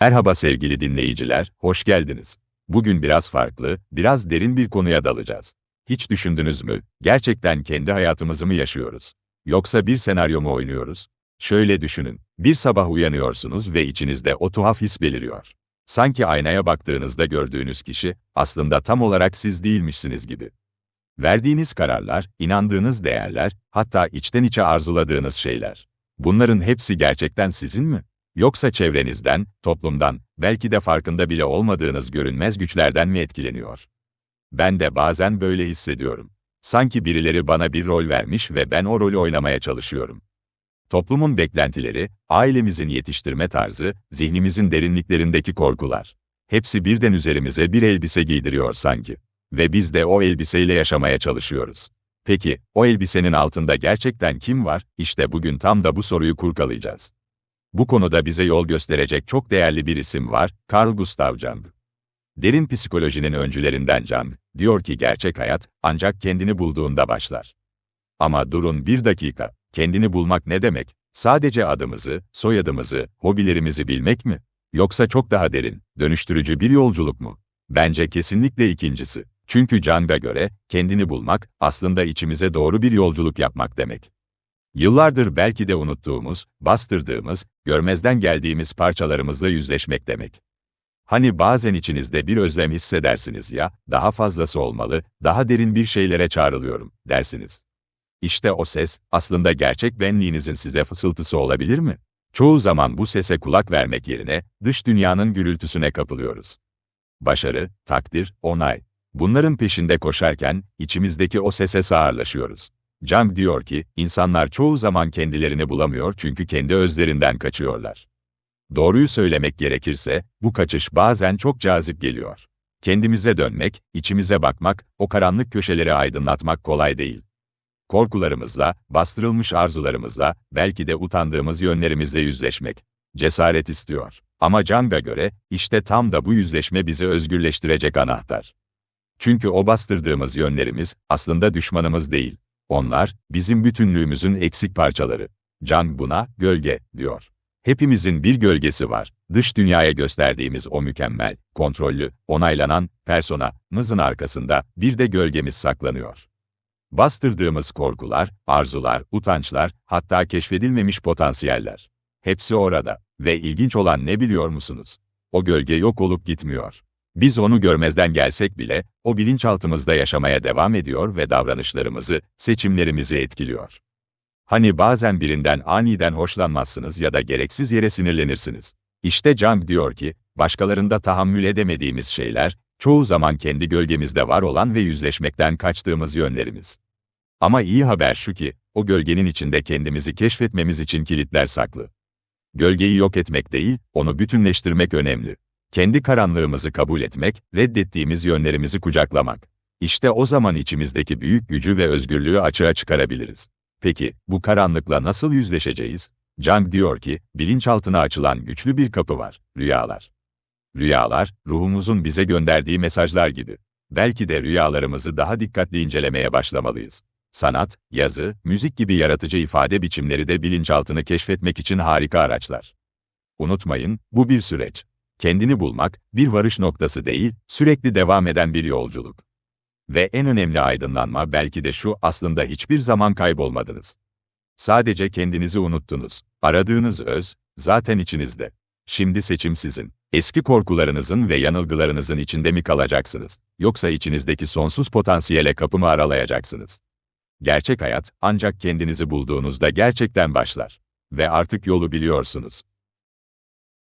Merhaba sevgili dinleyiciler, hoş geldiniz. Bugün biraz farklı, biraz derin bir konuya dalacağız. Hiç düşündünüz mü, gerçekten kendi hayatımızı mı yaşıyoruz? Yoksa bir senaryo mu oynuyoruz? Şöyle düşünün, bir sabah uyanıyorsunuz ve içinizde o tuhaf his beliriyor. Sanki aynaya baktığınızda gördüğünüz kişi, aslında tam olarak siz değilmişsiniz gibi. Verdiğiniz kararlar, inandığınız değerler, hatta içten içe arzuladığınız şeyler. Bunların hepsi gerçekten sizin mi? Yoksa çevrenizden, toplumdan, belki de farkında bile olmadığınız görünmez güçlerden mi etkileniyor? Ben de bazen böyle hissediyorum. Sanki birileri bana bir rol vermiş ve ben o rolü oynamaya çalışıyorum. Toplumun beklentileri, ailemizin yetiştirme tarzı, zihnimizin derinliklerindeki korkular. Hepsi birden üzerimize bir elbise giydiriyor sanki. Ve biz de o elbiseyle yaşamaya çalışıyoruz. Peki, o elbisenin altında gerçekten kim var? İşte bugün tam da bu soruyu kurcalayacağız. Bu konuda bize yol gösterecek çok değerli bir isim var, Carl Gustav Jung. Derin psikolojinin öncülerinden Jung, diyor ki gerçek hayat, ancak kendini bulduğunda başlar. Ama durun bir dakika, kendini bulmak ne demek? Sadece adımızı, soyadımızı, hobilerimizi bilmek mi? Yoksa çok daha derin, dönüştürücü bir yolculuk mu? Bence kesinlikle ikincisi. Çünkü Jung'a göre, kendini bulmak, aslında içimize doğru bir yolculuk yapmak demek. Yıllardır belki de unuttuğumuz, bastırdığımız, görmezden geldiğimiz parçalarımızla yüzleşmek demek. Hani bazen içinizde bir özlem hissedersiniz ya, daha fazlası olmalı, daha derin bir şeylere çağrılıyorum, dersiniz. İşte o ses, aslında gerçek benliğinizin size fısıltısı olabilir mi? Çoğu zaman bu sese kulak vermek yerine, dış dünyanın gürültüsüne kapılıyoruz. Başarı, takdir, onay. Bunların peşinde koşarken, içimizdeki o sese sağırlaşıyoruz. Jung diyor ki, insanlar çoğu zaman kendilerini bulamıyor çünkü kendi özlerinden kaçıyorlar. Doğruyu söylemek gerekirse, bu kaçış bazen çok cazip geliyor. Kendimize dönmek, içimize bakmak, o karanlık köşeleri aydınlatmak kolay değil. Korkularımızla, bastırılmış arzularımızla, belki de utandığımız yönlerimizle yüzleşmek. Cesaret istiyor. Ama Jung'a göre, işte tam da bu yüzleşme bizi özgürleştirecek anahtar. Çünkü o bastırdığımız yönlerimiz, aslında düşmanımız değil. Onlar, bizim bütünlüğümüzün eksik parçaları. Jung buna, gölge, diyor. Hepimizin bir gölgesi var. Dış dünyaya gösterdiğimiz o mükemmel, kontrollü, onaylanan, persona, arkasında bir de gölgemiz saklanıyor. Bastırdığımız korkular, arzular, utançlar, hatta keşfedilmemiş potansiyeller. Hepsi orada. Ve ilginç olan ne biliyor musunuz? O gölge yok olup gitmiyor. Biz onu görmezden gelsek bile, o bilinçaltımızda yaşamaya devam ediyor ve davranışlarımızı, seçimlerimizi etkiliyor. Hani bazen birinden aniden hoşlanmazsınız ya da gereksiz yere sinirlenirsiniz. İşte Jung diyor ki, başkalarında tahammül edemediğimiz şeyler, çoğu zaman kendi gölgemizde var olan ve yüzleşmekten kaçtığımız yönlerimiz. Ama iyi haber şu ki, o gölgenin içinde kendimizi keşfetmemiz için kilitler saklı. Gölgeyi yok etmek değil, onu bütünleştirmek önemli. Kendi karanlığımızı kabul etmek, reddettiğimiz yönlerimizi kucaklamak. İşte o zaman içimizdeki büyük gücü ve özgürlüğü açığa çıkarabiliriz. Peki, bu karanlıkla nasıl yüzleşeceğiz? Jung diyor ki, bilinçaltına açılan güçlü bir kapı var, rüyalar. Rüyalar, ruhumuzun bize gönderdiği mesajlar gibi. Belki de rüyalarımızı daha dikkatli incelemeye başlamalıyız. Sanat, yazı, müzik gibi yaratıcı ifade biçimleri de bilinçaltını keşfetmek için harika araçlar. Unutmayın, bu bir süreç. Kendini bulmak, bir varış noktası değil, sürekli devam eden bir yolculuk. Ve en önemli aydınlanma belki de şu, aslında hiçbir zaman kaybolmadınız. Sadece kendinizi unuttunuz. Aradığınız öz, zaten içinizde. Şimdi seçim sizin. Eski korkularınızın ve yanılgılarınızın içinde mi kalacaksınız? Yoksa içinizdeki sonsuz potansiyele kapı mı aralayacaksınız? Gerçek hayat, ancak kendinizi bulduğunuzda gerçekten başlar. Ve artık yolu biliyorsunuz.